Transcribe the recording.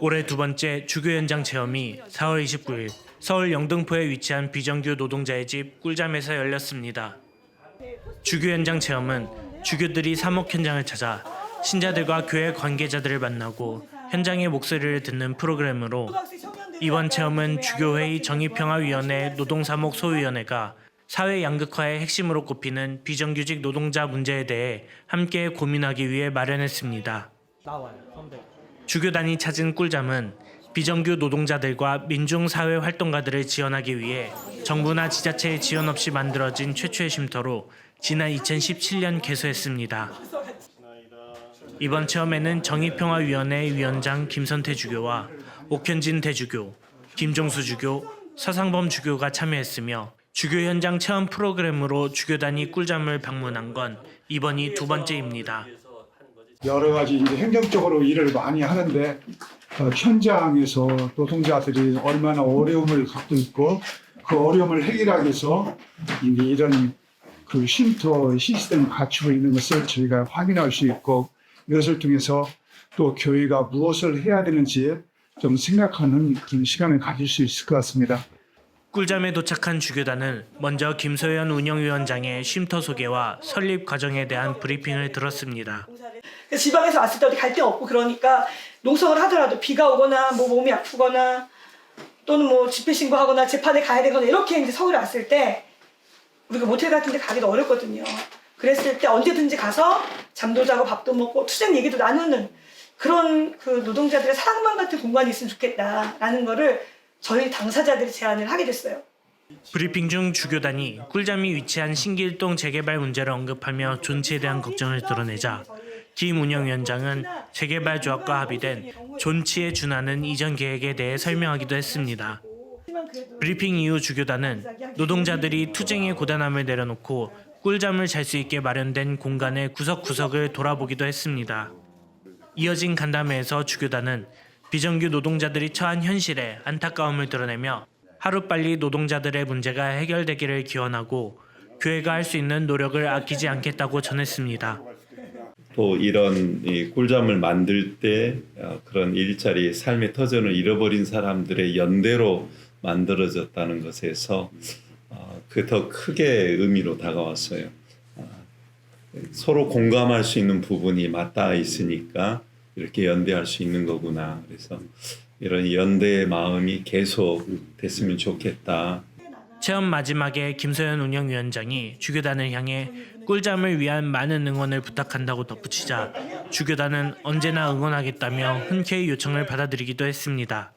올해 두 번째 주교 현장 체험이 4월 29일 서울 영등포에 위치한 비정규 노동자의 집 꿀잠에서 열렸습니다. 주교 현장 체험은 주교들이 사목 현장을 찾아 신자들과 교회 관계자들을 만나고 현장의 목소리를 듣는 프로그램으로 이번 체험은 주교회의 정의평화위원회 노동사목 소위원회가 사회 양극화의 핵심으로 꼽히는 비정규직 노동자 문제에 대해 함께 고민하기 위해 마련했습니다. 나와요 선배. 주교단이 찾은 꿀잠은 비정규 노동자들과 민중사회 활동가들을 지원하기 위해 정부나 지자체의 지원 없이 만들어진 최초의 쉼터로 지난 2017년 개소했습니다. 이번 체험에는 정의평화위원회 위원장 김선태 주교와 옥현진 대주교, 김종수 주교, 서상범 주교가 참여했으며 주교 현장 체험 프로그램으로 주교단이 꿀잠을 방문한 건 이번이 두 번째입니다. 여러 가지 이제 행정적으로 일을 많이 하는데 어, 현장에서 노동자들이 얼마나 어려움을 갖고 있고 그 어려움을 해결하기 위해서 이런 그 쉼터 시스템을 갖추고 있는 것을 저희가 확인할 수 있고 이것을 통해서 또 교회가 무엇을 해야 되는지 좀 생각하는 그런 시간을 가질 수 있을 것 같습니다. 꿀잠에 도착한 주교단은 먼저 김소연 운영위원장의 쉼터 소개와 설립 과정에 대한 브리핑을 들었습니다. 그래서 지방에서 왔을 때 어디 갈 데 없고 그러니까 농성을 하더라도 비가 오거나 뭐 몸이 아프거나 또는 뭐 집회 신고하거나 재판에 가야 되거나 이렇게 이제 서울에 왔을 때 우리가 모텔 같은 데 가기도 어렵거든요. 그랬을 때 언제든지 가서 잠도 자고 밥도 먹고 투쟁 얘기도 나누는 그런 그 노동자들의 사랑방 같은 공간이 있으면 좋겠다라는 거를 저희 당사자들이 제안을 하게 됐어요. 브리핑 중 주교단이 꿀잠이 위치한 신길동 재개발 문제를 언급하며 존치에 대한 걱정을 드러내자 김 운영위원장은 재개발 조합과 합의된 존치에 준하는 이전 계획에 대해 설명하기도 했습니다. 브리핑 이후 주교단은 노동자들이 투쟁의 고단함을 내려놓고 꿀잠을 잘 수 있게 마련된 공간의 구석구석을 돌아보기도 했습니다. 이어진 간담회에서 주교단은 비정규 노동자들이 처한 현실에 안타까움을 드러내며 하루빨리 노동자들의 문제가 해결되기를 기원하고 교회가 할 수 있는 노력을 아끼지 않겠다고 전했습니다. 또 이런 이 꿀잠을 만들 때 어, 그런 일자리 삶의 터전을 잃어버린 사람들의 연대로 만들어졌다는 것에서 어, 그더 크게 의미로 다가왔어요. 어, 서로 공감할 수 있는 부분이 맞닿아 있으니까 이렇게 연대할 수 있는 거구나. 그래서 이런 연대의 마음이 계속 됐으면 좋겠다. 체험 마지막에 김소연 운영위원장이 주교단을 향해 꿀잠을 위한 많은 응원을 부탁한다고 덧붙이자 주교단은 언제나 응원하겠다며 흔쾌히 요청을 받아들이기도 했습니다.